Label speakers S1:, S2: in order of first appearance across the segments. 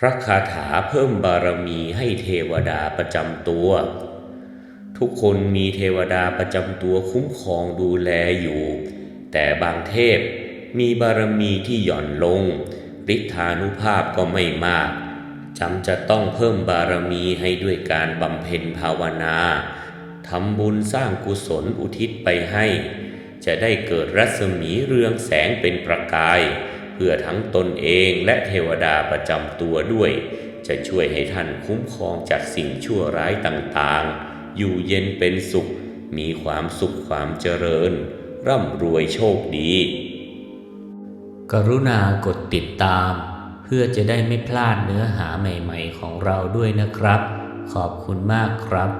S1: พระคาถาเพิ่มบารมีให้เทวดาประจำตัว ทุกคนมีเทวดาประจำตัวคุ้มครองดูแลอยู่ แต่บางเทพมีบารมีที่หย่อนลงฤทธานุภาพก็ไม่มากจำจะต้องเพิ่มบารมีให้ด้วยการบำเพ็ญภาวนาทำบุญสร้างกุศลอุทิศไปให้ จะได้เกิดรัศมีเรืองแสงเป็นประกาย เพื่อทั้งตนเองและเทวดาประจำตัวด้วย จะช่วยให้ท่านคุ้มครองจากสิ่งชั่วร้ายต่างๆ อยู่เย็นเป็นสุข มีความสุขความเจริญ ร่ำรวยโชคดี
S2: กรุณากดติดตาม เพื่อจะได้ไม่พลาดเนื้อหาใหม่ๆของเราด้วยนะครับ ขอบคุณมากครับ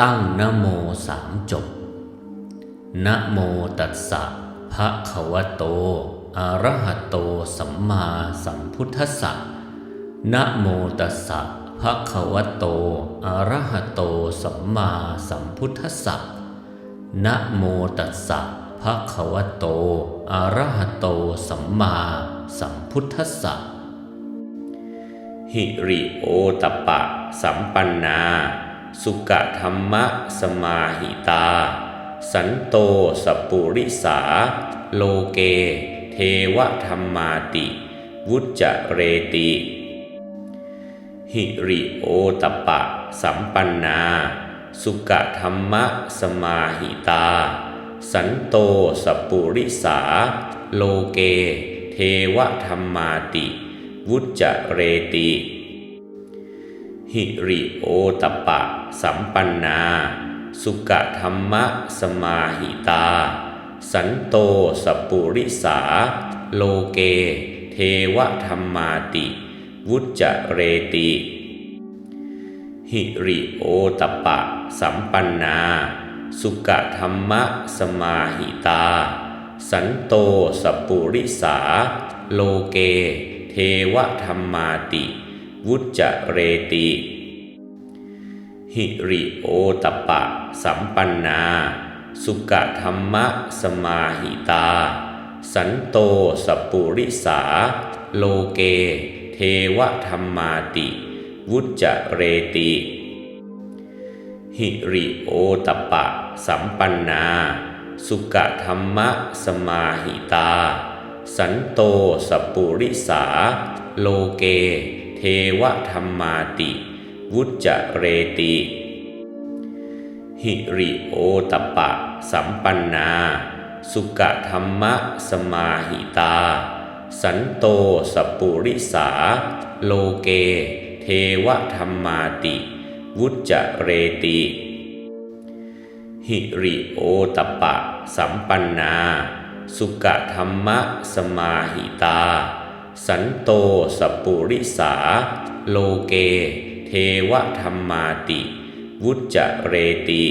S2: ตั้งนโมสามจบนะโมตัสสะภะคะวะโต อะระหะโตสัมมาสัมพุทธัสสะนะโมตัสสะภะคะวะโตอะระหะโตสัมมาสัมพุทธัสสะนะโมตัสสะภะคะวะโตอะระหะโตสัมมาสัมพุทธัสสะ
S1: หิริโอตปะ สัมปันนา สุกะธรรมะสมาหิตา สันโตสปุริสา โลเก วธรรมาติ วุจจะเรติ หิริโอตปะ สัมปันนา สุกะธรรมะสมาหิตา สันโตสปปุริสา โลเก เทวธรรมาติ วุจจะเรติ หิริโอตปะ สัมปันนา สุกะธรรมะสมาหิตา สันโตสปปุริสา โลเก เทวธรรมาติ วุจจะเรติ หิริโอตปะ สัมปันนา สุกธรรมะสมาหิตา สันโตสปปุริสา โลเก เทวธรรมาติ วุจจะเรติหิริโอตปะ สัมปันนา สุกธรรมะสมาหิตา สันโตสปปุริสา โลเก เทวธรรมาติ วุจจะเรติ หิริโอตปะ สัมปันนา สุกธรรมะสมาหิตา สันโตสปปุริสา โลเก เทวธรรมาติ วุจจะเรติ หิริโอตปะ สัมปันนา สุกะธรรมะสมาหิตา สันโตสปปุริสา โลเก เทวธรรมาติ วุจจะเรติ หิริโอตปะ สัมปันนา สุกะธรรมะสมาหิตา สันโตสปปุริสา โลเก เทวธรรมาติ วุจจะเรติ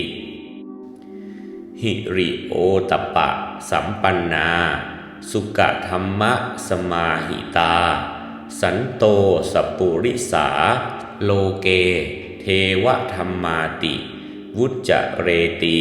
S1: หิริโอตปะ สัมปันนา สุกะธรรมะสมาหิตา สันโตสปปุริสา โลเก เทวธรรมาติ วุจจะเรติ